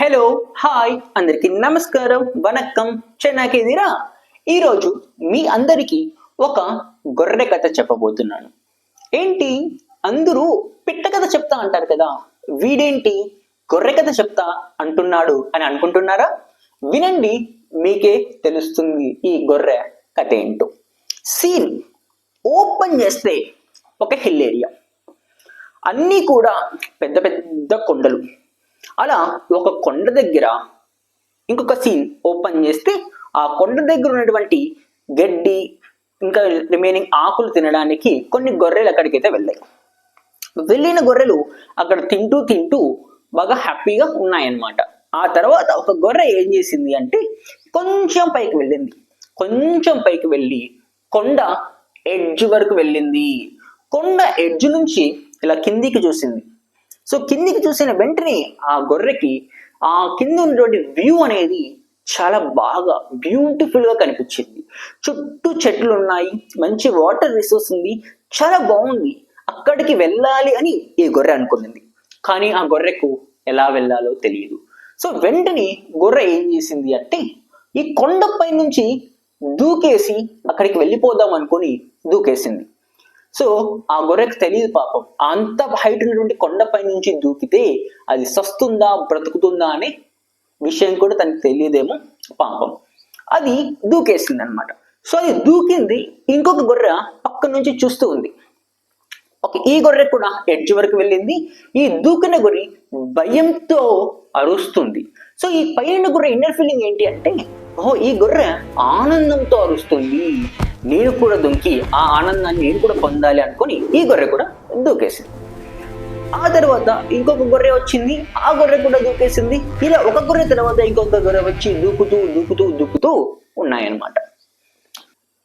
Hello hi అందరికి నమస్కారం వనక్కం చెన్నాకేదిరా ఈరోజు మీ అందరికీ ఒక గొర్రె కథ చెప్పబోతున్నాను. ఏంటి? అందరూ పిట్ట కథ చెప్తా అంటారు కదా. వీడేంటి? గొర్రె కథ చెప్తా అంటున్నాడు అని అనుకుంటున్నారా? వినండి మీకే తెలుస్తుంది ఈ గొర్రె కథ ఏంటో. సీన్ ఓపెన్ చేస్తే ఒక హిల్ ఏరియా. అన్నీ కూడా పెద్ద పెద్ద కొండలు. అలా ఒక కొండ దగ్గర ఇంకొక సీన్ ఓపెన్ చేస్తే ఆ కొండ దగ్గర ఉన్నటువంటి గడ్డి ఇంకా రిమైనింగ్ ఆకులు తినడానికి కొన్ని గొర్రెలు అక్కడికైతే వెళ్ళాయి. వెళ్ళిన గొర్రెలు అక్కడ తింటూ తింటూ బాగా హ్యాపీగా ఉన్నాయన్నమాట. ఆ తర్వాత ఒక గొర్రె ఏం చేసింది అంటే కొంచెం పైకి వెళ్ళింది. కొంచెం పైకి వెళ్ళి కొండ ఎడ్జ్ వరకు వెళ్ళింది. కొండ ఎడ్జ్ నుంచి ఇలా కిందికి చూసింది. సో కిందికి చూసిన వెంటనే ఆ గొర్రెకి ఆ కింద ఉన్నటువంటి వ్యూ అనేది చాలా బాగా బ్యూటిఫుల్గా కనిపించింది. చుట్టూ చెట్లు ఉన్నాయి మంచి వాటర్ రిసోర్స్ ఉంది చాలా బాగుంది. అక్కడికి వెళ్ళాలి అని ఈ గొర్రె అనుకున్నది కానీ ఆ గొర్రెకు ఎలా వెళ్ళాలో తెలియదు. సో వెంటనే గొర్రె ఏం చేసింది అంటే ఈ కొండపై నుంచి దూకేసి అక్కడికి వెళ్ళిపోదాం అనుకొని దూకేసింది. సో ఆ గొర్రెకి తెలియదు పాపం. అంత హైట్ ఉన్నటువంటి కొండపై నుంచి దూకితే అది సస్తుందా బ్రతుకుతుందా అనే విషయం కూడా తనకు తెలియదేమో పాపం. అది దూకేసింది అనమాట సో అది దూకింది ఇంకొక గొర్రె పక్క నుంచి చూస్తూ ఉంది. ఓకే ఈ గొర్రె కూడా ఎడ్జ్ వరకు వెళ్ళింది. ఈ దూకిన గొర్రె భయంతో అరుస్తుంది. సో ఈ పైన గొర్రె ఇన్నర్ ఫీలింగ్ ఏంటి అంటే ఓహో ఈ గొర్రె ఆనందంతో అరుస్తుంది. నేను కూడా దొంకి ఆ ఆనందాన్ని నేను కూడా పొందాలి అనుకుని ఈ గొర్రె కూడా దూకేసింది. ఆ తర్వాత ఇంకొక గొర్రె వచ్చింది. ఆ గొర్రె కూడా దూకేసింది. ఇలా ఒక గొర్రె తర్వాత ఇంకొక గొర్రె వచ్చి దూకుతూ దూకుతూ దూకుతూ ఉన్నాయన్నమాట.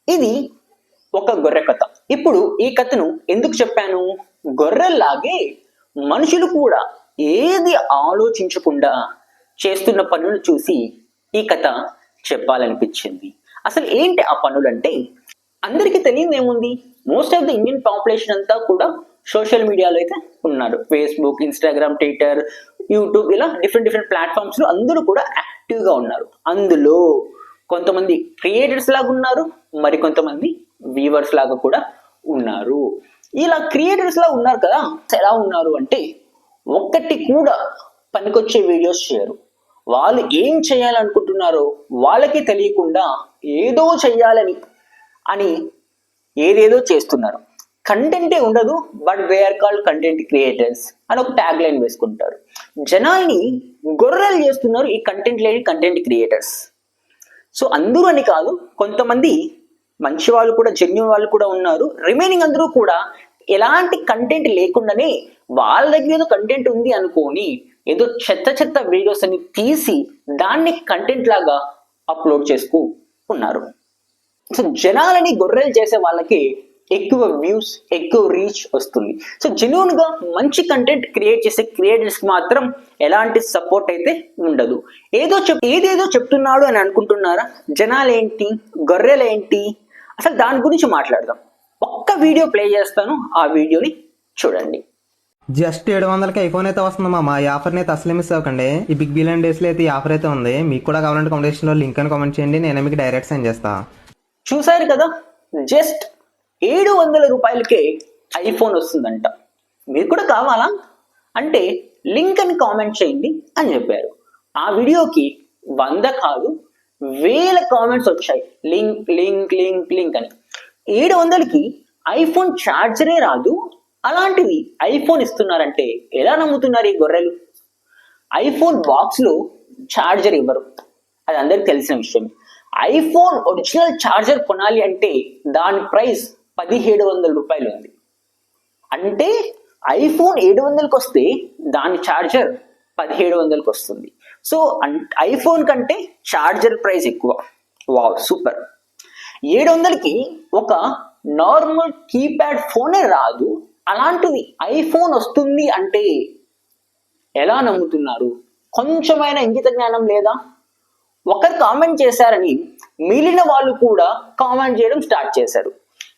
ఇది ఒక గొర్రె కథ. ఇప్పుడు ఈ కథను ఎందుకు చెప్పాను? గొర్రెల్లాగే మనుషులు కూడా ఏది ఆలోచించకుండా చేస్తున్న పనులు చూసి ఈ కథ చెప్పాలనిపించింది. అసలు ఏంటి ఆ పనులు అంటే అందరికీ తెలియదు ఏముంది most of the Indian population అంతా కూడా సోషల్ మీడియాలో అయితే ఉన్నారు. ఫేస్బుక్ ఇన్స్టాగ్రామ్ ట్విట్టర్ యూట్యూబ్ ఇలా డిఫరెంట్ డిఫరెంట్ ప్లాట్ఫామ్స్లో అందరూ కూడా యాక్టివ్గా ఉన్నారు. అందులో కొంతమంది క్రియేటర్స్ లాగా ఉన్నారు మరి కొంతమంది వ్యూవర్స్ లాగా కూడా ఉన్నారు. ఇలా క్రియేటర్స్ లా ఉన్నారు కదా ఎలా ఉన్నారు అంటే ఒక్కటి కూడా పనికొచ్చే వీడియోస్ చేయరు. వాళ్ళు ఏం చేయాలనుకుంటున్నారో వాళ్ళకి తెలియకుండా ఏదో చెయ్యాలని అని ఏదేదో చేస్తున్నారు. కంటెంటే ఉండదు but they are called content creators అని ఒక ట్యాగ్ లైన్ వేసుకుంటారు. జనాల్ని గొర్రెలు చేస్తున్నారు ఈ కంటెంట్ లేని కంటెంట్ క్రియేటర్స్ సో అందరూ అని కాదు కొంతమంది మంచి వాళ్ళు కూడా జెన్యున్ వాళ్ళు కూడా ఉన్నారు. రిమైనింగ్ అందరూ కూడా ఎలాంటి కంటెంట్ లేకుండానే వాళ్ళ దగ్గర ఏదో కంటెంట్ ఉంది అనుకొని ఏదో చెత్త చెత్త వీడియోస్ అని తీసి దాన్ని కంటెంట్ లాగా అప్లోడ్ చేసుకు ఉన్నారు. సో జనాలని గొర్రెలు చేసే వాళ్ళకి ఎక్కువ వ్యూస్ ఎక్కువ రీచ్ వస్తుంది. సో జెన్యున్గా మంచి కంటెంట్ క్రియేట్ చేసే క్రియేటర్స్కి మాత్రం ఎలాంటి సపోర్ట్ అయితే ఉండదు. ఏదో చెప్ ఏదేదో చెప్తున్నాడు అని అనుకుంటున్నారా? జనాలేంటి? గొర్రెలేంటి? అసలు దాని గురించి మాట్లాడదాం. ఒక్క వీడియో ప్లే చేస్తాను ఆ వీడియోని చూడండి. జస్ట్ ఏడు వందలకి ఐఫోన్ అయితే వస్తుంది మా ఈ ఆఫర్ని అయితే అసలు మిస్ అవ్వకండి. ఈ బిగ్ బిలియన్ డేస్లో అయితే ఈ ఆఫర్ అయితే ఉంది. మీకు కూడా కావాలంటే కామెంటేషన్లో లింక్ అని కామెంట్ చేయండి. నేను మీకు డైరెక్ట్ సెండ్ చేస్తా. చూసారు కదా? జస్ట్ ఏడు వందల రూపాయలకే ఐఫోన్ వస్తుందంట. మీరు కూడా కావాలా? అంటే లింక్ అని కామెంట్ చేయండి అని చెప్పారు. ఆ వీడియోకి వంద కాదు వేల కామెంట్స్ వచ్చాయి. లింక్ లింక్ లింక్ లింక్ అని. ఏడు వందలకి ఐఫోన్ ఛార్జరే రాదు. అలాంటిది ఐఫోన్ ఇస్తున్నారంటే ఎలా నమ్ముతున్నారు ఈ గొర్రెలు? ఐఫోన్ బాక్స్లో ఛార్జర్ ఇవ్వరు. అది అందరికి తెలిసిన విషయం ఐఫోన్ ఒరిజినల్ ఛార్జర్ కొనాలి అంటే దాని ప్రైస్ పదిహేడు వందల రూపాయలు ఉంది. అంటే ఐఫోన్ ఏడు వందలకి వస్తే దాని ఛార్జర్ పదిహేడు వందలకి వస్తుంది. సో ఐఫోన్ కంటే ఛార్జర్ ప్రైస్ ఎక్కువ. Wow super. ఏడు వందలకి ఒక నార్మల్ కీప్యాడ్ ఫోనే రాదు. అలాంటిది ఐఫోన్ వస్తుంది అంటే ఎలా నమ్ముతున్నారు? కొంచెమైన ఇంగిత జ్ఞానం లేదా? ఒకరు కామెంట్ చేశారని మిగిలిన వాళ్ళు కూడా కామెంట్ చేయడం స్టార్ట్ చేశారు.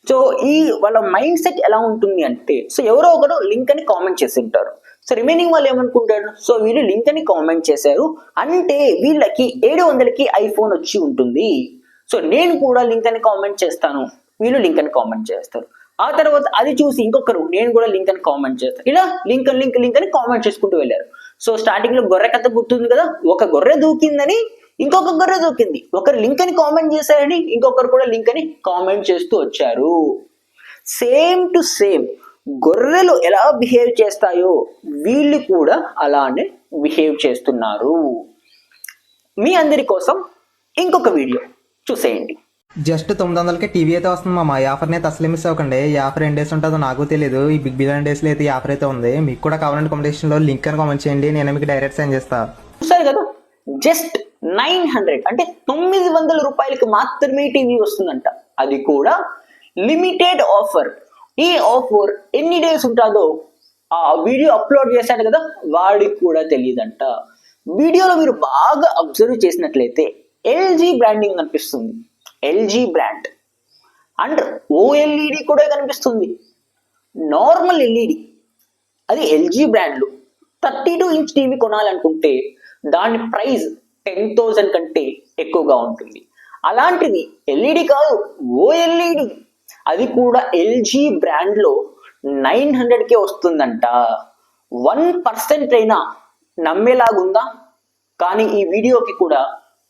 సో ఈ వాళ్ళ మైండ్ సెట్ ఎలా ఉంటుంది అంటే సో ఎవరో ఒకరు లింక్ అని కామెంట్ చేసి ఉంటారు సో రిమైనింగ్ వాళ్ళు ఏమనుకుంటారు? సో వీళ్ళు లింక్ అని కామెంట్ చేశారు. అంటే వీళ్ళకి ఏడు వందలకి ఐఫోన్ వచ్చి ఉంటుంది. సో నేను కూడా లింక్ అని కామెంట్ చేస్తాను. వీళ్ళు లింక్ అని కామెంట్ చేస్తారు. ఆ తర్వాత అది చూసి ఇంకొకరు నేను కూడా లింక్ అని కామెంట్ చేస్తాను ఇలా లింక్ లింక్ లింక్ అని కామెంట్ చేసుకుంటూ వెళ్ళారు. సో స్టార్టింగ్లో గొర్రె కథ గుర్తుంది కదా ఒక గొర్రె దూకిందని ఇంకొక గొర్రె దూకింది. ఒకరు లింక్ అని కామెంట్ చేశారని ఇంకొకరు కూడా లింక్ అని కామెంట్ చేస్తూ వచ్చారు. సేమ్ టు సేమ్ గొర్రెలు ఎలా బిహేవ్ చేస్తాయో వీళ్ళు కూడా అలానే బిహేవ్ చేస్తున్నారు. మీ అందరి కోసం ఇంకొక వీడియో చూసేయండి. జస్ట్ తొమ్మిది వందలకి టీవీ అయితే వస్తుంది మా ఈ అయితే అసలు మిస్ అవ్వకండి. ఈ ఆఫర్ ఎన్ని డేస్ ఉంటుందో నాకు తెలియదు ఈ బిగ్ బిలియన్ డేస్లో అయితే ఈ ఆఫర్ అయితే ఉంది. మీకు కూడా కావాలంటే కాంపిటీషన్లో లింక్ అని కామెంట్ చేయండి. నేను మీకు డైరెక్ట్ సెండ్ చేస్తా. చూసారు కదా? Just nine hundred. అంటే తొమ్మిది వందల రూపాయలకి మాత్రమే టీవీ వస్తుందంట. అది కూడా లిమిటెడ్ ఆఫర్. ఈ ఆఫర్ ఎన్ని డేస్ ఉంటుందో ఆ వీడియో అప్లోడ్ చేశాడు కదా వాడికి కూడా తెలియదంట. వీడియోలో మీరు బాగా అబ్జర్వ్ చేసినట్లయితే ఎల్జీ బ్రాండింగ్ కనిపిస్తుంది ఎల్జీ బ్రాండ్. అండ్ ఓఎల్ఈడి కూడా కనిపిస్తుంది. Normal LED. అది ఎల్జీ బ్రాండ్లు. థర్టీ టూ ఇంచ్ టీవీ కొనాలనుకుంటే దాని ప్రైస్ టెన్ థౌజండ్ కంటే ఎక్కువగా ఉంటుంది. అలాంటిది ఎల్ఈడి కాదు ఓఎల్ఈడి. అది కూడా ఎల్జీ బ్రాండ్లో నైన్ హండ్రెడ్కే వస్తుందంట. వన్ పర్సెంట్ అయినా నమ్మేలాగుందా? కానీ ఈ వీడియోకి కూడా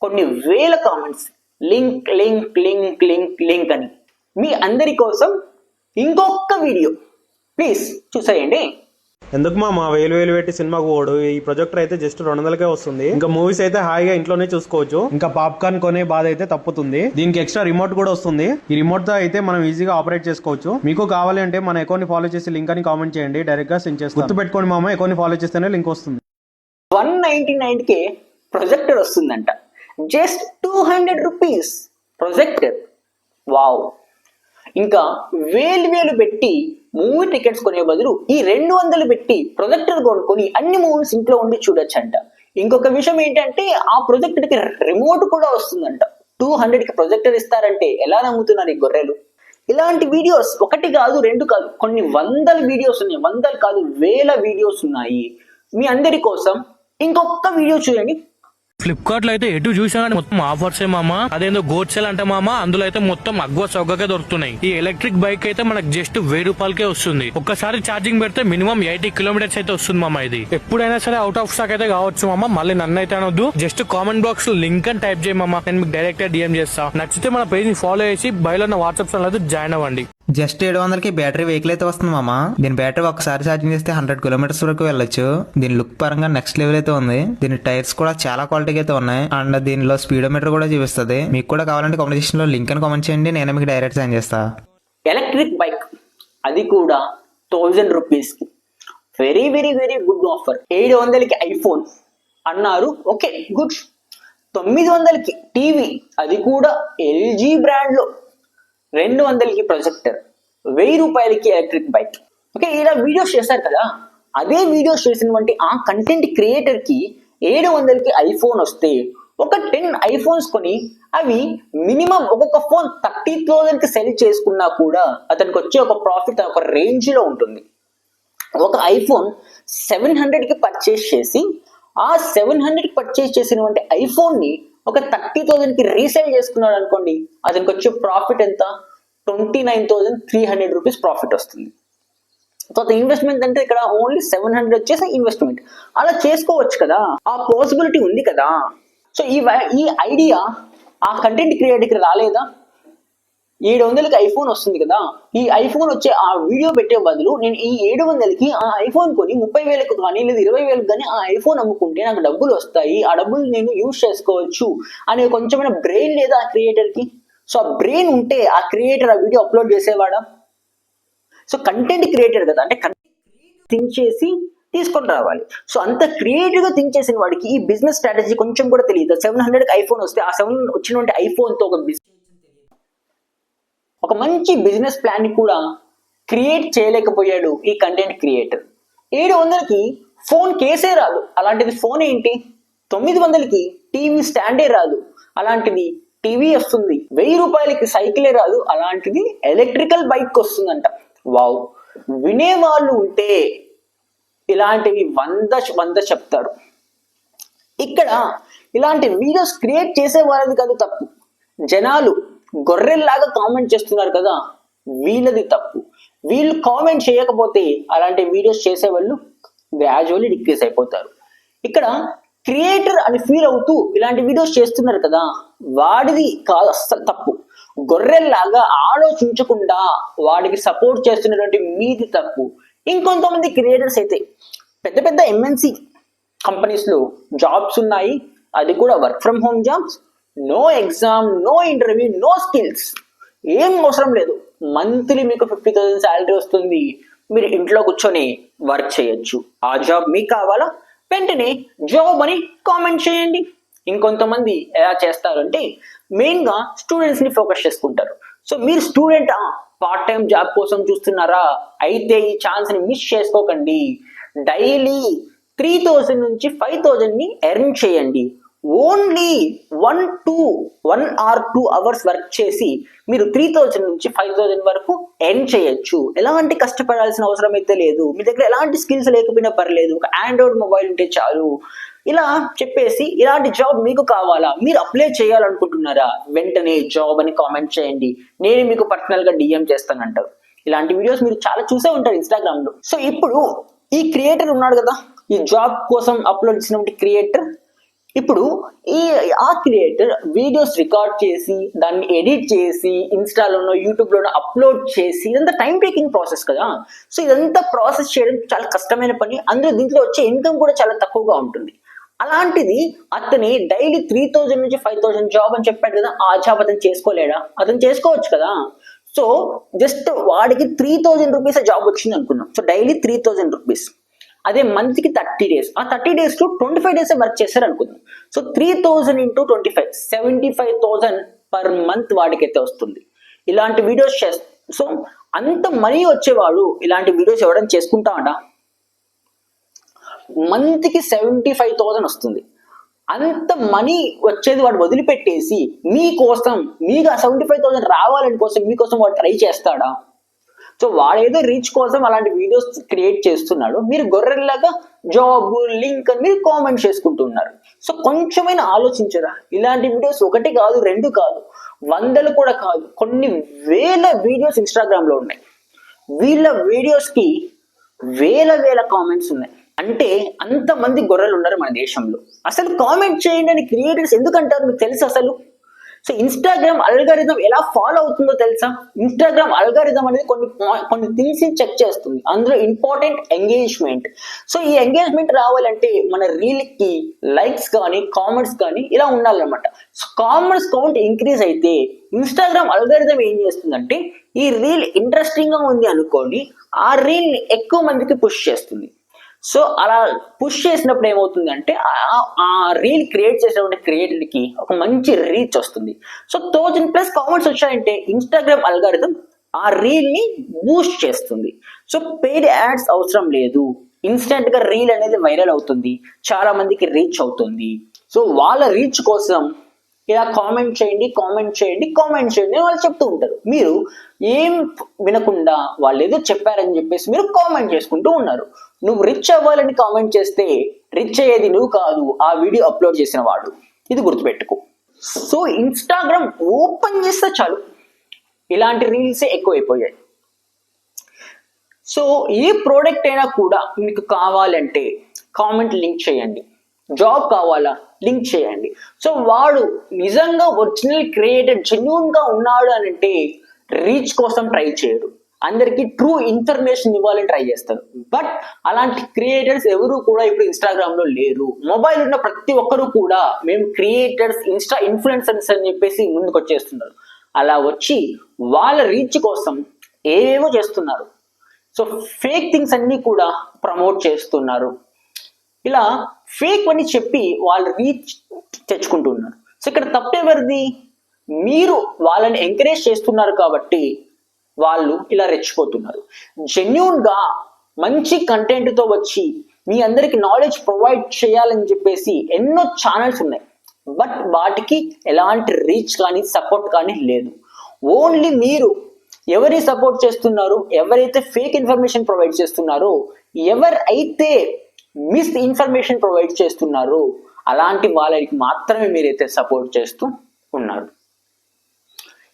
కొన్ని వేల comments link link link link link అని. మీ అందరి కోసం ఇంకొక వీడియో. ప్లీజ్ చూసేయండి. ఎందుకు మా వేలు వేలు పెట్టి సినిమాకు పోడు. ఈ ప్రొజెక్టర్ అయితే జస్ట్ రెండు వందలకే వస్తుంది. ఇంకా మూవీస్ అయితే హాయిగా ఇంట్లోనే చూసుకోవచ్చు. ఇంకా పాప్కార్న్ కొనే బాధ అయితే తప్పుతుంది. దీనికి ఎక్స్ట్రా రిమోట్ కూడా వస్తుంది. ఈ రిమోట్తో అయితే మనం ఈజీగా ఆపరేట్ చేసుకోవచ్చు. మీకు కావాలి అంటే మన అకౌంట్ని ఫాలో చేసి లింక్ అని కామెంట్ చేయండి. డైరెక్ట్గా సెండ్ చేస్తాం గుర్తు పెట్టుకోండి మామ అకౌంట్ని ఫాలో చేస్తేనే లింక్ వస్తుంది. వన్ నైన్టీ నైన్కే ప్రొజెక్టర్ వస్తుందంట. Just two hundred rupees. Projector. Wow. ఇంకా వేలు వేలు పెట్టి మూవీ టికెట్స్ కొనే బదులు ఈ రెండు వందలు పెట్టి ప్రొజెక్టర్ కొనుక్కొని అన్ని మూవీస్ ఇంట్లో ఉండి చూడొచ్చంట. ఇంకొక విషయం ఏంటంటే ఆ ప్రొజెక్టర్కి రిమోట్ కూడా వస్తుందంట. టూ హండ్రెడ్కి ప్రొజెక్టర్ ఇస్తారంటే ఎలా నమ్ముతున్నారు ఈ గొర్రెలు? ఇలాంటి వీడియోస్ ఒకటి కాదు రెండు కాదు కొన్ని వందల వీడియోస్ ఉన్నాయి. వందలు కాదు వేల వీడియోస్ ఉన్నాయి. మీ అందరి కోసం ఇంకొక వీడియో చూడండి. ఫ్లిప్కార్ట్లో అయితే ఎటు చూసినా కానీ మొత్తం ఆఫర్స్ ఏ మామ. అదేందో గోడ్ సెల్ అంటే మామ. అందులో అయితే మొత్తం అగ్వ సొగ్గగా దొరుకుతున్నాయి. ఈ ఎలక్ట్రిక్ బైక్ అయితే మనకు జస్ట్ వెయ్యి రూపాయలకే వస్తుంది. ఒక్కసారి ఛార్జింగ్ పెడితే మినిమం ఎయిటీ కిలోమీటర్స్ అయితే వస్తుంది మామ ఇది. ఎప్పుడైనా సరే అవుట్ ఆఫ్ స్టాక్ అయితే కావచ్చు మామ. మళ్ళీ నన్ను అయితే అనొద్దు. జస్ట్ కామెంట్ బాక్స్లో లింక్ అని టైప్ చేయ నేను మీకు డైరెక్ట్గా డిఎం చేస్తా. నచ్చితే మన పేజ్ని ఫాలో చేసి బయలున్న వాట్సాప్ ఛానల్ అయితే జాయిన్ అవ్వండి. జస్ట్ ఏడు వందలకి బ్యాటరీ వెహికల్ అయితే వస్తుంది మామ. దీని బ్యాటరీ ఒకసారి ఛార్జింగ్ చేస్తే హండ్రెడ్ కిలోమీటర్స్ వరకు వెళ్ళొచ్చు. దీని లుక్ పరంగా నెక్స్ట్ లెవెల్ అయితే ఉంది. దీని టైర్స్ కూడా చాలా క్వాలిటీగా అయితే ఉన్నాయి. అండ్ దీనిలో స్పీడోమీటర్ కూడా చూపిస్తుంది. మీకు కూడా కావాలంటే కాంపిటీషన్లో లింక్ అని కామెంట్ చేయండి. నేను మీకు డైరెక్ట్ సెండ్ చేస్తా. ఎలక్ట్రిక్ బైక్ అది కూడా థౌజండ్ రూపీస్కి very very very good offer ఏడు వందలకి ఐఫోన్ అన్నారు. ఓకే గుడ్ తొమ్మిది వందలకి టీవీ అది కూడా ఎల్జీ బ్రాండ్లో రెండు వందలకి ప్రొజెక్టర్ వెయ్యి రూపాయలకి ఎలక్ట్రిక్ బైక్ ఓకే ఇలా వీడియోస్ చేశారు కదా అదే వీడియోస్ చేసినటువంటి ఆ కంటెంట్ క్రియేటర్కి ఏడు వందలకి ఐఫోన్ వస్తే ఒక టెన్ ఐఫోన్స్ కొని అవి మినిమం ఒక్కొక్క ఫోన్ థర్టీ థౌజండ్కి సెల్ చేసుకున్నా కూడా అతనికి వచ్చే ఒక ప్రాఫిట్ ఒక రేంజ్లో ఉంటుంది. ఒక ఐఫోన్ సెవెన్ హండ్రెడ్కి పర్చేస్ చేసి ఆ సెవెన్ హండ్రెడ్ పర్చేస్ చేసినటువంటి ఐఫోన్ని ఒక థర్టీ థౌసండ్కి రీసేల్ చేసుకున్నాడు అనుకోండి అతనికి వచ్చే ప్రాఫిట్ ఎంత? Twenty nine thousand three hundred rupees profit వస్తుంది సో ఇన్వెస్ట్మెంట్ అంటే ఇక్కడ ఓన్లీ సెవెన్ హండ్రెడ్ వచ్చేసి ఇన్వెస్ట్మెంట్ అలా చేసుకోవచ్చు కదా? ఆ పాసిబిలిటీ ఉంది కదా? సో ఈ ఈ ఐడియా ఆ కంటెంట్ క్రియేటర్కి రాలేదా? ఏడు వందలకి ఐఫోన్ వస్తుంది కదా ఈ ఐఫోన్ వచ్చే ఆ వీడియో పెట్టే బదులు నేను ఈ ఏడు వందలకి ఆ ఐఫోన్ కొని ముప్పై వేలకు కానీ లేదా ఇరవై వేలకు కానీ ఆ ఐఫోన్ అమ్ముకుంటే నాకు డబ్బులు వస్తాయి ఆ డబ్బులు నేను యూజ్ చేసుకోవచ్చు అనే కొంచెమైన బ్రెయిన్ లేదా ఆ క్రియేటర్కి సో ఆ బ్రెయిన్ ఉంటే ఆ క్రియేటర్ ఆ వీడియో అప్లోడ్ చేసేవాడా? సో కంటెంట్ క్రియేటర్ కదా అంటే కంటెంట్ థింక్ చేసి తీసుకొని రావాలి. సో అంత క్రియేటివ్గా థింక్ చేసిన వాడికి ఈ బిజినెస్ స్ట్రాటజీ కొంచెం కూడా తెలియదు. సెవెన్ హండ్రెడ్కి ఐఫోన్ వస్తే ఆ సెవెన్ వచ్చినటువంటి ఐఫోన్తో ఒక బిజినెస్ ఒక మంచి బిజినెస్ ప్లాన్ కూడా క్రియేట్ చేయలేకపోయాడు ఈ కంటెంట్ క్రియేటర్. ఏడు వందలకి ఫోన్ కేసే రాదు. అలాంటిది ఫోన్ ఏంటి? తొమ్మిది వందలకి టీవీ స్టాండే రాదు. అలాంటిది టీవీ వస్తుంది. వెయ్యి రూపాయలకి సైకిలే రాదు. అలాంటిది ఎలక్ట్రికల్ బైక్ వస్తుందంట. వావ్. వినేవాళ్ళు ఉంటే ఇలాంటివి వంద వంద చెప్తారు. ఇక్కడ ఇలాంటి వీడియోస్ క్రియేట్ చేసే వాళ్ళది కాదు తప్పు. జనాలు గొర్రెల్లాగా కామెంట్ చేస్తున్నారు కదా వీళ్ళది తప్పు. వీళ్ళు కామెంట్ చేయకపోతే అలాంటి వీడియోస్ చేసే వాళ్ళు గ్రాజువల్లీ డిక్రీస్ అయిపోతారు. ఇక్కడ క్రియేటర్ అని ఫీల్ అవుతూ ఇలాంటి వీడియోస్ చేస్తున్నారు కదా వాడిది కాదు అస్సలు తప్పు. గొర్రెల్లాగా ఆలోచించకుండా వాడికి సపోర్ట్ చేస్తున్నటువంటి మీది తప్పు. ఇంకొంతమంది క్రియేటర్స్ అయితే పెద్ద పెద్ద ఎంఎన్సి కంపెనీస్లో జాబ్స్ ఉన్నాయి అది కూడా work from home jobs no exam no interview no skills ఏం అవసరం లేదు. మంత్లీ మీకు ఫిఫ్టీ థౌసండ్ శాలరీ వస్తుంది. మీరు ఇంట్లో కూర్చొని వర్క్ చేయొచ్చు. ఆ జాబ్ మీకు కావాలా? వెంటనే జాబ్ అని కామెంట్ చేయండి. ఇంకొంతమంది ఎలా చేస్తారంటే మెయిన్గా స్టూడెంట్స్ని ఫోకస్ చేసుకుంటారు. సో మీరు స్టూడెంట్ పార్ట్ టైం జాబ్ కోసం చూస్తున్నారా? అయితే ఈ ఛాన్స్ని మిస్ చేసుకోకండి. డైలీ త్రీ థౌజండ్ నుంచి ఫైవ్ థౌజండ్ని ఎర్న్ చేయండి. Only one two one or two hours work చేసి మీరు త్రీ థౌజండ్ నుంచి ఫైవ్ థౌజండ్ వరకు ఎర్న్ చేయొచ్చు. ఎలాంటి కష్టపడాల్సిన అవసరం అయితే లేదు. మీ దగ్గర ఎలాంటి స్కిల్స్ లేకపోయినా పర్లేదు. ఒక ఆండ్రాయిడ్ మొబైల్ ఉంటే చాలు. ఇలా చెప్పేసి ఇలాంటి జాబ్ మీకు కావాలా? మీరు అప్లై చేయాలనుకుంటున్నారా? వెంటనే జాబ్ అని కామెంట్ చేయండి. నేను మీకు పర్సనల్గా డిఎం చేస్తానంటారు ఇలాంటి వీడియోస్ మీరు చాలా చూసే ఉంటారు ఇన్స్టాగ్రామ్లో సో ఇప్పుడు ఈ క్రియేటర్ ఉన్నాడు కదా. ఈ జాబ్ కోసం అప్లోడ్ చేసినటువంటి క్రియేటర్ ఇప్పుడు ఈ ఆ క్రియేటర్ వీడియోస్ రికార్డ్ చేసి దాన్ని ఎడిట్ చేసి ఇన్స్టాలోనో యూట్యూబ్లోనో అప్లోడ్ చేసి ఇదంతా టైం టేకింగ్ ప్రాసెస్ కదా. సో ఇదంతా ప్రాసెస్ చేయడం చాలా కష్టమైన పని. అందులో దీంట్లో వచ్చే ఇన్కమ్ కూడా చాలా తక్కువగా ఉంటుంది. అలాంటిది అతని డైలీ త్రీ థౌజండ్ నుంచి ఫైవ్ థౌజండ్ జాబ్ అని చెప్పాడు కదా ఆ జాబ్ అతను చేసుకోలేడా? అతను చేసుకోవచ్చు కదా. సో జస్ట్ వాడికి త్రీ థౌజండ్ రూపీస్ జాబ్ వచ్చింది అనుకున్నాం so daily three thousand rupees. అదే మంత్కి థర్టీ డేస్ ఆ థర్టీ డేస్లో ట్వంటీ ఫైవ్ డేస్ వర్క్ చేశారు అనుకుందాం so three thousand into twenty five seventy five thousand per month వాడికైతే వస్తుంది. ఇలాంటి వీడియోస్ చేస్త సో అంత మనీ వచ్చేవాడు ఇలాంటి వీడియోస్ ఎవరైనా చేసుకుంటామట మంత్ మంత్కి సెవెంటీ ఫైవ్ థౌసండ్ వస్తుంది. అంత మనీ వచ్చేది వాడు వదిలిపెట్టేసి మీకోసం మీకు ఆ సెవెంటీ ఫైవ్ థౌసండ్ రావాలని కోసం మీకోసం వాడు ట్రై చేస్తాడా? సో వాడేదో రీచ్ కోసం అలాంటి వీడియోస్ క్రియేట్ చేస్తున్నాడు. మీరు గొర్రెల్లాగా జాబ్ లింక్ అని మీరు కామెంట్ చేసుకుంటున్నారు. సో కొంచెమైనా ఆలోచించరా. ఇలాంటి వీడియోస్ ఒకటి కాదు రెండు కాదు వందలు కూడా కాదు కొన్ని వేల వీడియోస్ ఇన్స్టాగ్రామ్లో ఉన్నాయి. వీళ్ళ వీడియోస్కి వేల వేల కామెంట్స్ ఉన్నాయి. అంటే అంతమంది గొర్రెలు ఉన్నారు మన దేశంలో. అసలు కామెంట్ చేయండి అని క్రియేటర్స్ ఎందుకంటారు మీకు తెలుసు అసలు? సో ఇన్స్టాగ్రామ్ అల్గారిథం ఎలా ఫాలో అవుతుందో తెలుసా? ఇన్స్టాగ్రామ్ అల్గారిథం అనేది కొన్ని కొన్ని థింగ్స్ని చెక్ చేస్తుంది. అందులో ఇంపార్టెంట్ ఎంగేజ్మెంట్ సో ఈ ఎంగేజ్మెంట్ రావాలంటే మన రీల్కి లైక్స్ కానీ కామెంట్స్ కానీ ఇలా ఉండాలన్నమాట. సో కామెంట్స్ కౌంట్ ఇంక్రీజ్ అయితే ఇన్స్టాగ్రామ్ అల్గారిథం ఏం చేస్తుందంటే ఈ రీల్ ఇంట్రెస్టింగ్గా ఉంది అనుకోండి ఆ రీల్ని ఎక్కువ మందికి పుష్ చేస్తుంది. సో అలా పుష్ చేసినప్పుడు ఏమవుతుందంటే ఆ- ఆ రీల్ క్రియేట్ చేసినటువంటి క్రియేటర్కి ఒక మంచి రీచ్ వస్తుంది. సో థౌజండ్ ప్లస్ కామెంట్స్ వచ్చాయంటే ఇన్స్టాగ్రామ్ అల్గారిథం ఆ రీల్ని బూస్ట్ చేస్తుంది. సో పెయిడ్ యాడ్స్ అవసరం లేదు. ఇన్స్టెంట్గా రీల్ అనేది వైరల్ అవుతుంది. చాలా మందికి రీచ్ అవుతుంది. సో వాళ్ళ రీచ్ కోసం ఇలా కామెంట్ చేయండి కామెంట్ చేయండి కామెంట్ చేయండి వాళ్ళు చెప్తూ ఉంటారు. మీరు ఏం వినకుండా వాళ్ళు ఏదో చెప్పారని చెప్పేసి మీరు కామెంట్ చేసుకుంటూ ఉన్నారు. నువ్వు రిచ్ అవ్వాలని కామెంట్ చేస్తే రిచ్ అయ్యేది నువ్వు కాదు ఆ వీడియో అప్లోడ్ చేసిన వాడు. ఇది గుర్తుపెట్టుకో. సో ఇన్స్టాగ్రామ్ ఓపెన్ చేస్తే చాలు. ఇలాంటి రీల్సే ఎక్కువైపోయాయి. సో ఏ ప్రోడక్ట్ అయినా కూడా మీకు కావాలంటే కామెంట్ లింక్ చేయండి. జాబ్ కావాలా లింక్ చేయండి. సో వాడు నిజంగా ఒరిజినల్ క్రియేటెడ్ జెన్యున్గా ఉన్నాడు అని అంటే రీచ్ కోసం ట్రై చేయడు. అందరికి ట్రూ ఇన్ఫర్మేషన్ ఇవ్వాలని ట్రై చేస్తారు. బట్ అలాంటి క్రియేటర్స్ ఎవరు కూడా ఇప్పుడు ఇన్స్టాగ్రామ్లో లేరు. మొబైల్ ఉన్న ప్రతి ఒక్కరు కూడా మేము క్రియేటర్స్ ఇన్స్టా ఇన్ఫ్లుయెన్సర్స్ అని చెప్పేసి ముందుకు వచ్చేస్తున్నారు. అలా వచ్చి వాళ్ళ రీచ్ కోసం ఏవేవో చేస్తున్నారు. సో ఫేక్ థింగ్స్ అన్ని కూడా ప్రమోట్ చేస్తున్నారు. ఇలా ఫేక్ అని చెప్పి వాళ్ళు రీచ్ తెచ్చుకుంటున్నారు. సో ఇక్కడ తప్పెవరిది మీరు వాళ్ళని ఎంకరేజ్ చేస్తున్నారు కాబట్టి వాళ్ళు ఇలా రెచ్చిపోతున్నారు. జెన్యున్గా మంచి కంటెంట్తో వచ్చి మీ అందరికి నాలెడ్జ్ ప్రొవైడ్ చేయాలని చెప్పేసి ఎన్నో ఛానల్స్ ఉన్నాయి. బట్ వాటికి ఎలాంటి రీచ్ కానీ సపోర్ట్ కానీ లేదు. ఓన్లీ మీరు ఎవరి సపోర్ట్ చేస్తున్నారు ఎవరైతే ఫేక్ ఇన్ఫర్మేషన్ ప్రొవైడ్ చేస్తున్నారో ఎవరైతే మిస్ ఇన్ఫర్మేషన్ ప్రొవైడ్ చేస్తున్నారో అలాంటి వాళ్ళకి మాత్రమే మీరైతే సపోర్ట్ చేస్తూ ఉన్నారు.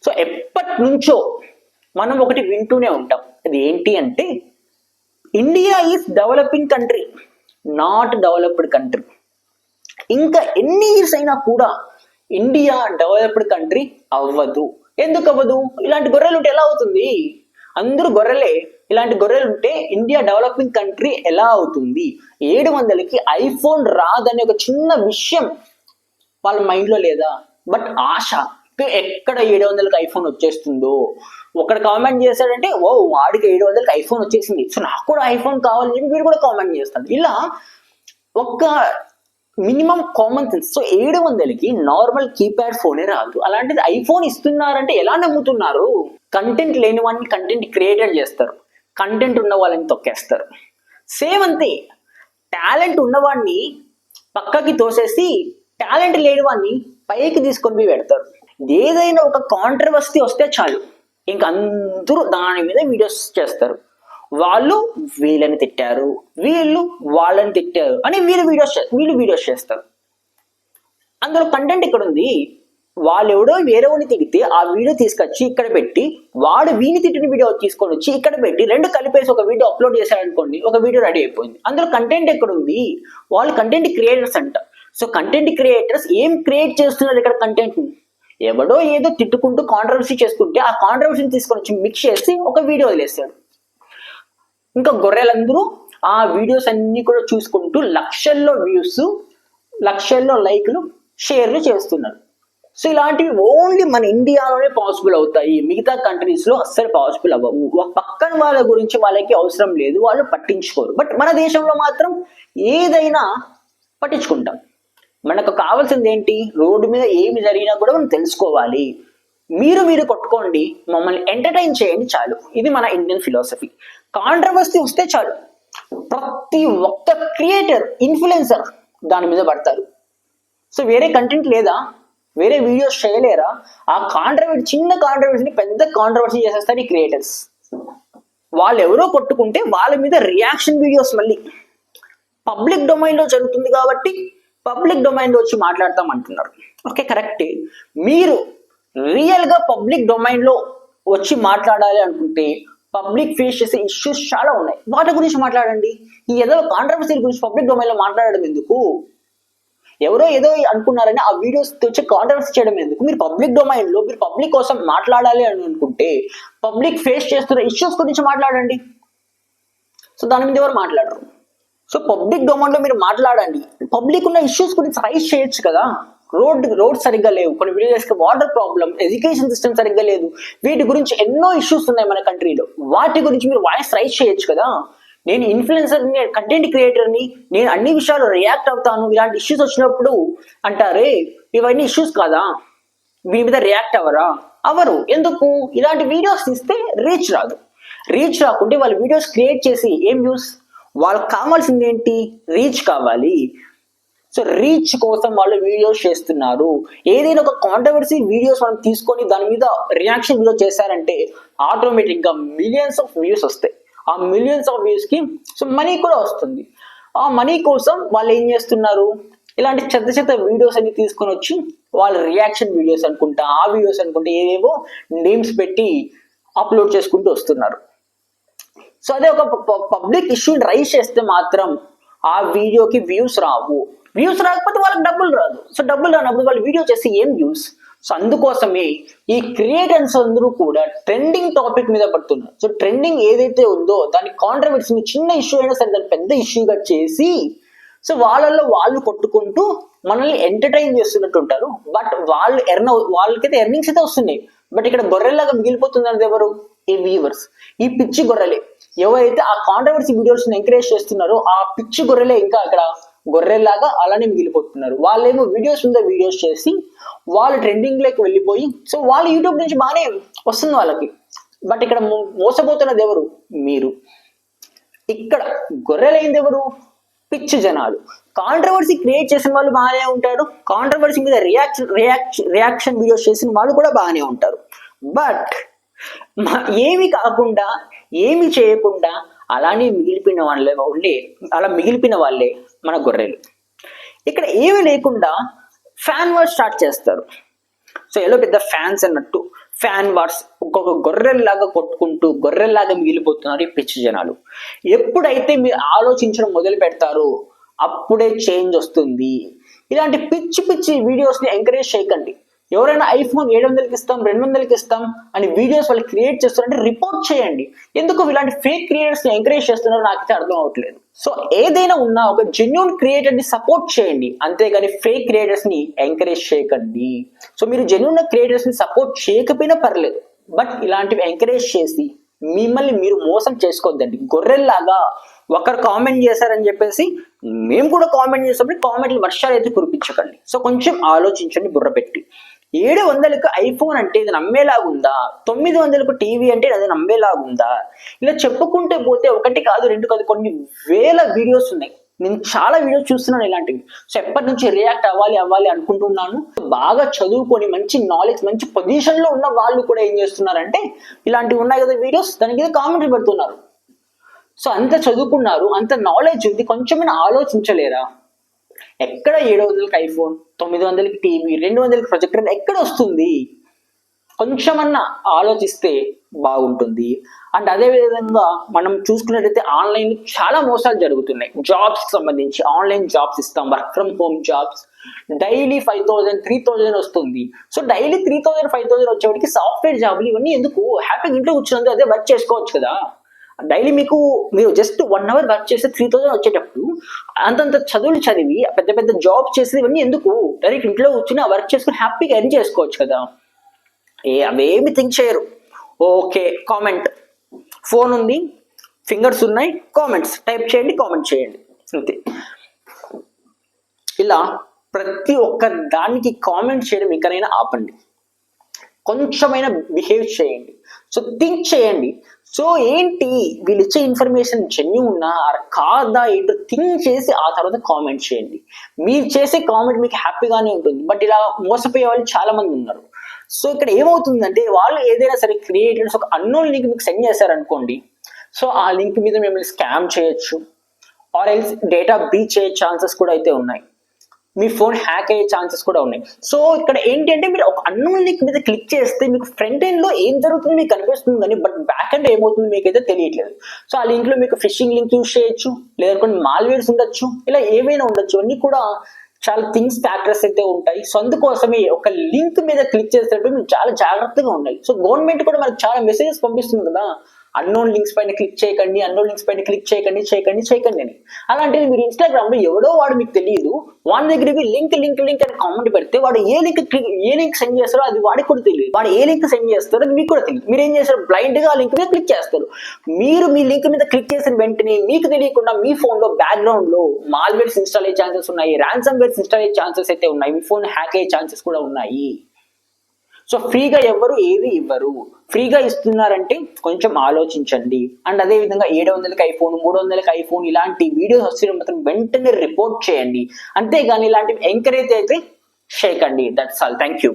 సో ఎప్పటి నుంచో మనం ఒకటి వింటూనే ఉంటాం. అది ఏంటి అంటే India is developing country not developed country ఇంకా ఎన్ని ఇయర్స్ అయినా కూడా ఇండియా డెవలప్డ్ కంట్రీ అవ్వదు. ఎందుకు అవ్వదు? ఇలాంటి గొర్రెలు ఉంటే ఎలా అవుతుంది? అందరూ గొర్రెలే. ఇలాంటి గొర్రెలు ఉంటే ఇండియా డెవలపింగ్ కంట్రీ ఎలా అవుతుంది? ఏడు వందలకి ఐఫోన్ రాదనే ఒక చిన్న విషయం వాళ్ళ మైండ్లో లేదా? బట్ ఆశ. ఎక్కడ ఏడు వందలకి ఐఫోన్ వచ్చేస్తుందో? ఒకడు కామెంట్ చేశాడంటే ఓ వాడికి ఏడు వందలకి ఐఫోన్ వచ్చేసింది. సో నాకు కూడా ఐఫోన్ కావాలని చెప్పి వీడు కూడా కామెంట్ చేస్తాడు. ఇలా ఒక్క మినిమం కామన్ సెన్స్ సో ఏడు వందలకి నార్మల్ కీప్యాడ్ ఫోనే రాదు. అలాంటిది ఐఫోన్ ఇస్తున్నారంటే ఎలా నమ్ముతున్నారు? కంటెంట్ లేని వాడిని కంటెంట్ క్రియేటర్ చేస్తారు. కంటెంట్ ఉన్న వాళ్ళని తొక్కేస్తారు. సేమ్ అంతే. టాలెంట్ ఉన్నవాడిని పక్కకి తోసేసి టాలెంట్ లేని వాడిని పైకి తీసుకొని పోయి పెడతారు. ఏదైనా ఒక కాంట్రవర్సీ వస్తే చాలు. ఇంక అందరూ దాని మీద వీడియోస్ చేస్తారు. వాళ్ళు వీళ్ళని తిట్టారు. వీళ్ళు వాళ్ళని తిట్టారు అని వీళ్ళు వీడియోస్ వీళ్ళు వీడియోస్ చేస్తారు. అందులో కంటెంట్ ఇక్కడ ఉంది. వాళ్ళు ఎవడో వేరే తిడితే ఆ వీడియో తీసుకొచ్చి ఇక్కడ పెట్టి వాడు వీని తిట్టిన వీడియో తీసుకొని వచ్చి ఇక్కడ పెట్టి రెండు కలిపేసి ఒక వీడియో అప్లోడ్ చేశారనుకోండి ఒక వీడియో రెడీ అయిపోయింది. అందులో కంటెంట్ ఎక్కడ ఉంది. వాళ్ళు కంటెంట్ క్రియేటర్స్ అంట. సో కంటెంట్ క్రియేటర్స్ ఏం క్రియేట్ చేస్తున్నారు ఇక్కడ కంటెంట్ ఎవడో ఏదో తిట్టుకుంటూ కాంట్రవర్సీ చేసుకుంటే ఆ కాంట్రవర్సీని తీసుకొని వచ్చి మిక్స్ చేసి ఒక వీడియో వదిలేస్తాడు ఇంకా గొర్రెలందరూ ఆ వీడియోస్ అన్ని కూడా చూసుకుంటూ లక్షల్లో వ్యూస్ లక్షల్లో లైక్లు షేర్లు చేస్తున్నారు. సో ఇలాంటివి ఓన్లీ మన ఇండియాలోనే పాసిబుల్ అవుతాయి. మిగతా కంట్రీస్లో అస్సలు పాసిబుల్ అవ్వవు. పక్కన వాళ్ళ గురించి వాళ్ళకి అవసరం లేదు. వాళ్ళు పట్టించుకోరు. బట్ మన దేశంలో మాత్రం ఏదైనా పట్టించుకుంటాం. మనకు కావాల్సింది ఏంటి? రోడ్డు మీద ఏమి జరిగినా కూడా మనం తెలుసుకోవాలి. మీరు మీరు కొట్టుకోండి మమ్మల్ని ఎంటర్టైన్ చేయండి చాలు. ఇది మన ఇండియన్ ఫిలాసఫీ కాంట్రవర్సీ వస్తే చాలు. ప్రతి ఒక్క క్రియేటర్ ఇన్ఫ్లుయెన్సర్ దాని మీద పడతారు. సో వేరే కంటెంట్ లేదా? వేరే వీడియోస్ చేయలేరా? ఆ కాంట్రవర్సీ చిన్న కాంట్రవర్సీని పెద్ద కాంట్రవర్సీ చేసేస్తారు ఈ క్రియేటర్స్ వాళ్ళు ఎవరో కొట్టుకుంటే వాళ్ళ మీద రియాక్షన్ వీడియోస్ మళ్ళీ. పబ్లిక్ డొమైన్లో జరుగుతుంది కాబట్టి పబ్లిక్ డొమైన్లో వచ్చి మాట్లాడతాం అంటున్నారు. ఓకే కరెక్టే. మీరు రియల్గా పబ్లిక్ డొమైన్లో వచ్చి మాట్లాడాలి అనుకుంటే పబ్లిక్ ఫేస్ చేసే ఇష్యూస్ చాలా ఉన్నాయి. వాటి గురించి మాట్లాడండి. ఈ ఏదో కాంట్రవర్సీ గురించి పబ్లిక్ డొమైన్లో మాట్లాడడం ఎందుకు? ఎవరో ఏదో అనుకున్నారని ఆ వీడియోస్ వచ్చి కాంట్రవర్సీ చేయడం ఎందుకు? మీరు పబ్లిక్ డొమైన్లో మీరు పబ్లిక్ కోసం మాట్లాడాలి అని అనుకుంటే పబ్లిక్ ఫేస్ చేస్తున్న ఇష్యూస్ గురించి మాట్లాడండి. సో దాని మీద ఎవరు మాట్లాడరు? సో పబ్లిక్ డొమైన్లో మీరు మాట్లాడండి. పబ్లిక్ ఉన్న ఇష్యూస్ గురించి రైజ్ చేయొచ్చు కదా. రోడ్ రోడ్ సరిగ్గా లేవు. కొన్ని విలేజెస్కి వాటర్ ప్రాబ్లం ఎడ్యుకేషన్ సిస్టమ్ సరిగ్గా లేదు. వీటి గురించి ఎన్నో ఇష్యూస్ ఉన్నాయి మన కంట్రీలో వాటి గురించి మీరు వాయిస్ రైజ్ చేయొచ్చు కదా. నేను ఇన్ఫ్లుయెన్సర్ కంటెంట్ క్రియేటర్ని నేను అన్ని విషయాలు రియాక్ట్ అవుతాను. ఇలాంటి ఇష్యూస్ వచ్చినప్పుడు అంటారే ఇవన్నీ ఇష్యూస్ కాదా? వీటి మీద రియాక్ట్ అవ్వరా? అవరు ఎందుకు? ఇలాంటి వీడియోస్ తీస్తే రీచ్ రాదు. రీచ్ రాకుంటే వాళ్ళ వీడియోస్ క్రియేట్ చేసి ఏం యూస్ వాళ్ళకి కావాల్సింది ఏంటి? రీచ్ కావాలి. సో రీచ్ కోసం వాళ్ళు వీడియోస్ చేస్తున్నారు. ఏదైనా ఒక కాంట్రవర్సీ వీడియోస్ మనం తీసుకొని దాని మీద రియాక్షన్ వీడియో చేశారంటే ఆటోమేటిక్గా మిలియన్స్ ఆఫ్ వ్యూస్ వస్తాయి. ఆ మిలియన్స్ ఆఫ్ వ్యూస్కి సో మనీ కూడా వస్తుంది. ఆ మనీ కోసం వాళ్ళు ఏం చేస్తున్నారు? ఇలాంటి చెత్త చెత్త వీడియోస్ అన్ని తీసుకొని వచ్చి వాళ్ళ రియాక్షన్ వీడియోస్ అనుకుంటా ఆ వీడియోస్ అనుకుంటా ఏవేవో నేమ్స్ పెట్టి అప్లోడ్ చేసుకుంటూ వస్తున్నారు. సో అదే ఒక పబ్లిక్ ఇష్యూని రైజ్ చేస్తే మాత్రం ఆ వీడియోకి వ్యూస్ రావు. వ్యూస్ రాకపోతే వాళ్ళకి డబ్బులు రాదు. సో డబ్బులు రానప్పుడు వాళ్ళు వీడియో చేసి ఏం వ్యూస్ సో అందుకోసమే ఈ క్రియేటర్స్ అందరూ కూడా ట్రెండింగ్ టాపిక్ మీద పడుతున్నారు. సో ట్రెండింగ్ ఏదైతే ఉందో దాని కాంట్రవర్సీ చిన్న ఇష్యూ అయినా సరే దాన్ని పెద్ద ఇష్యూగా చేసి సో వాళ్ళల్లో వాళ్ళు కొట్టుకుంటూ మనల్ని ఎంటర్టైన్ చేస్తున్నట్టు ఉంటారు. బట్ వాళ్ళు ఎర్న్ వాళ్ళకైతే ఎర్నింగ్స్ అయితే వస్తున్నాయి. బట్ ఇక్కడ గొర్రెలాగా మిగిలిపోతుంది అనేది ఎవరు? ఈ వ్యూవర్స్ ఈ పిచ్చి గొర్రెలే. ఎవరైతే ఆ కాంట్రవర్సీ వీడియోస్ ఎంకరేజ్ చేస్తున్నారో ఆ పిచ్చి గొర్రెలే ఇంకా అక్కడ గొర్రెలాగా అలానే మిగిలిపోతున్నారు. వాళ్ళేమో వీడియోస్ ఉందో వీడియోస్ చేసి వాళ్ళు ట్రెండింగ్లోకి వెళ్ళిపోయి సో వాళ్ళు యూట్యూబ్ నుంచి బాగానే వస్తుంది వాళ్ళకి. బట్ ఇక్కడ మో- మోసపోతున్నది ఎవరు? మీరు. ఇక్కడ గొర్రెలైంది ఎవరు? పిచ్చి జనాలు. కాంట్రవర్సీ క్రియేట్ చేసిన వాళ్ళు బాగానే ఉంటారు. కాంట్రవర్సీ మీద రియాక్షన్ రియాక్షన్ రియాక్షన్ వీడియోస్ చేసిన వాళ్ళు కూడా బాగానే ఉంటారు. బట్ ఏమి కాకుండా ఏమి చేయకుండా అలానే మిగిలిపోయిన వాళ్ళే ఉండి అలా మిగిలిపోయిన వాళ్ళే మన గొర్రెలు. ఇక్కడ ఏమీ లేకుండా ఫ్యాన్ వార్ స్టార్ట్ చేస్తారు. సో ఏదో పెద్ద ఫ్యాన్స్ అన్నట్టు ఫ్యాన్ వార్స్ ఒక్కొక్క గొర్రెల్లాగా కొట్టుకుంటూ గొర్రెల్లాగా మిగిలిపోతున్నారు ఈ పిచ్చి జనాలు. ఎప్పుడైతే మీరు ఆలోచించడం మొదలు పెడతారో అప్పుడే చేంజ్ వస్తుంది. ఇలాంటి పిచ్చి పిచ్చి వీడియోస్ని ఎంకరేజ్ చేయకండి. ఎవరైనా ఐఫోన్ ఏడు వందలకి ఇస్తాం రెండు వందలకి ఇస్తాం అని వీడియోస్ వాళ్ళు క్రియేట్ చేస్తున్నారంటే రిపోర్ట్ చేయండి. ఎందుకు ఇలాంటి ఫేక్ క్రియేటర్స్ ఎంకరేజ్ చేస్తున్నారో నాకైతే అర్థం అవట్లేదు. సో ఏదైనా ఉన్నా ఒక జెన్యున్ క్రియేటర్ని సపోర్ట్ చేయండి. అంతేగాని ఫేక్ క్రియేటర్స్ని ఎంకరేజ్ చేయకండి. సో మీరు జెన్యున్ క్రియేటర్స్ని సపోర్ట్ చేయకపోయినా పర్లేదు. బట్ ఇలాంటివి ఎంకరేజ్ చేసి మిమ్మల్ని మీరు మోసం చేసుకోవద్దండి. గొర్రెల్లాగా ఒకరు కామెంట్ చేశారని చెప్పేసి మేము కూడా కామెంట్ చేసినప్పుడు కామెంట్లు వర్షాలు అయితే కురిపించకండి. సో కొంచెం ఆలోచించండి బుర్ర పెట్టి. ఏడు వందలకు ఐఫోన్ అంటే ఇది నమ్మేలాగుందా? తొమ్మిది వందలకు టీవీ అంటే అది నమ్మేలాగుందా? ఇలా చెప్పుకుంటే పోతే ఒకటి కాదు రెండు కాదు కొన్ని వేల వీడియోస్ ఉన్నాయి. నేను చాలా వీడియోస్ చూస్తున్నాను ఇలాంటివి. సో ఎప్పటి నుంచి రియాక్ట్ అవ్వాలి అవ్వాలి అనుకుంటున్నాను. బాగా చదువుకొని మంచి నాలెడ్జ్ మంచి పొజిషన్లో ఉన్న వాళ్ళు కూడా ఏం చేస్తున్నారంటే ఇలాంటివి ఉన్నాయి కదా వీడియోస్ దానికి మీద కామెంట్లు పెడుతున్నారు. సో అంత చదువుకున్నారు అంత నాలెడ్జ్ ఉంది కొంచెమైనా ఆలోచించలేరా? ఎక్కడ ఏడు వందలకి ఐఫోన్ తొమ్మిది వందలకి టీవీ రెండు వందలకి ప్రొజెక్టర్ ఎక్కడ వస్తుంది? కొంచెమన్నా ఆలోచిస్తే బాగుంటుంది. అండ్ అదే విధంగా మనం చూసుకున్నట్లయితే ఆన్లైన్ చాలా మోసాలు జరుగుతున్నాయి. జాబ్స్ సంబంధించి ఆన్లైన్ జాబ్స్ ఇస్తాం work from home jobs daily five thousand three thousand వస్తుంది. So daily three thousand five thousand వచ్చేవాడికి సాఫ్ట్వేర్ జాబ్లు ఇవన్నీ ఎందుకు? హ్యాపీగా ఇంట్లో కూర్చున్నందుకు అదే వర్క్ చేసుకోవచ్చు కదా. డైలీ మీకు మీరు జస్ట్ వన్ అవర్ వర్క్ చేస్తే త్రీ థౌసండ్ వచ్చేటప్పుడు అంతంత చదువులు చదివి పెద్ద పెద్ద జాబ్ చేసేది ఇవన్నీ ఎందుకు? డైరెక్ట్ ఇంట్లో కూర్చుని వర్క్ చేసుకుని హ్యాపీగా ఎర్న్ చేసుకోవచ్చు కదా. ఏ అవేమి థింక్ చేయరు. ఓకే కామెంట్ ఫోన్ ఉంది ఫింగర్స్ ఉన్నాయి కామెంట్స్ టైప్ చేయండి కామెంట్ చేయండి. అంతే. ఇలా ప్రతి ఒక్క దానికి కామెంట్ చేయడం ఇకనైనా ఆపండి. కొంచెమైనా బిహేవ్ చేయండి. సో థింక్ చేయండి. సో ఏంటి? వీళ్ళు ఇచ్చే ఇన్ఫర్మేషన్ జెన్యున్నా కాదా ఏంటో థింక్ చేసి ఆ తర్వాత కామెంట్ చేయండి. మీరు చేసే కామెంట్ మీకు హ్యాపీగానే ఉంటుంది. బట్ ఇలా మోసపోయే వాళ్ళు చాలా మంది ఉన్నారు. సో ఇక్కడ ఏమవుతుందంటే వాళ్ళు ఏదైనా సరే క్రియేటర్స్ ఒక అన్నోన్ లింక్ మీకు సెండ్ చేశారనుకోండి. సో ఆ లింక్ మీద మిమ్మల్ని స్కామ్ చేయొచ్చు. ఆర్ ఎల్స్ డేటా బ్రీచ్ చేయ ఛాన్సెస్ కూడా అయితే ఉన్నాయి. మీ ఫోన్ హ్యాక్ అయ్యే ఛాన్సెస్ కూడా ఉన్నాయి. సో ఇక్కడ ఏంటి అంటే మీరు ఒక అన్నోన్ లింక్ మీద క్లిక్ చేస్తే మీకు ఫ్రంట్ ఎండ్లో ఏం జరుగుతుంది మీకు కనిపిస్తుంది కానీ బట్ బ్యాక్ ఎండ్ ఏమవుతుంది అయితే తెలియట్లేదు. సో ఆ లింక్లో మీకు ఫిషింగ్ లింక్ యూస్ చేయొచ్చు లేదనుకోండి మాల్వేర్స్ ఉండొచ్చు ఇలా ఏవైనా ఉండొచ్చు. అన్ని కూడా చాలా థింగ్స్ ఫ్యాక్టర్స్ అయితే ఉంటాయి. సో అందుకోసమే ఒక లింక్ మీద క్లిక్ చేసేటప్పుడు మీరు చాలా జాగ్రత్తగా ఉండాలి. సో గవర్నమెంట్ కూడా మనకు చాలా మెసేజెస్ పంపిస్తుంది కదా. అన్నోన్ లింక్స్ పైన క్లిక్ చేయకండి అన్నోన్ లింక్స్ పైన క్లిక్ చేయకండి చేయకండి చేయకండి అని. అలాంటిది మీరు ఇన్స్టాగ్రామ్లో ఎవడో వాడు మీకు తెలియదు వాడి దగ్గరికి లింక్ లింక్ లింక్ అని కామెంట్ పెడితే వాడు ఏ లింక్ ఏ లింక్ సెండ్ చేస్తారో అది వాడికి కూడా తెలియదు. వాడు ఏ లింక్ సెండ్ చేస్తారో అది మీకు కూడా తెలియదు. మీరు ఏం చేస్తారు? బ్లైండ్గా ఆ లింక్ మీద క్లిక్ చేస్తారు. మీరు మీ లింక్ మీద క్లిక్ చేసిన వెంటనే మీకు తెలియకుండా మీ ఫోన్లో బ్యాక్గ్రౌండ్లో మాల్వేర్స్ ఇన్స్టాల్ అయ్యే ఛాన్సెస్ ఉన్నాయి ర్యాన్సమ్ వేర్స్ ఇన్స్టాల్ అయ్యే ఛాన్సెస్ అయితే ఉన్నాయి మీ ఫోన్ హ్యాక్ అయ్యే ఛాన్సెస్ కూడా ఉన్నాయి. సో ఫ్రీగా ఎవరు ఏది ఇవ్వరు. ఫ్రీగా ఇస్తున్నారంటే కొంచెం ఆలోచించండి. అండ్ అదే విధంగా ఏడు వందలకి ఐఫోన్ మూడు వందలకి ఐఫోన్ ఇలాంటి వీడియోస్ వస్తే మాత్రం వెంటనే రిపోర్ట్ చేయండి. అంతేగాని ఇలాంటివి ఎంకరేజ్ అయితే షేకండి దట్స్ ఆల్ థ్యాంక్ యూ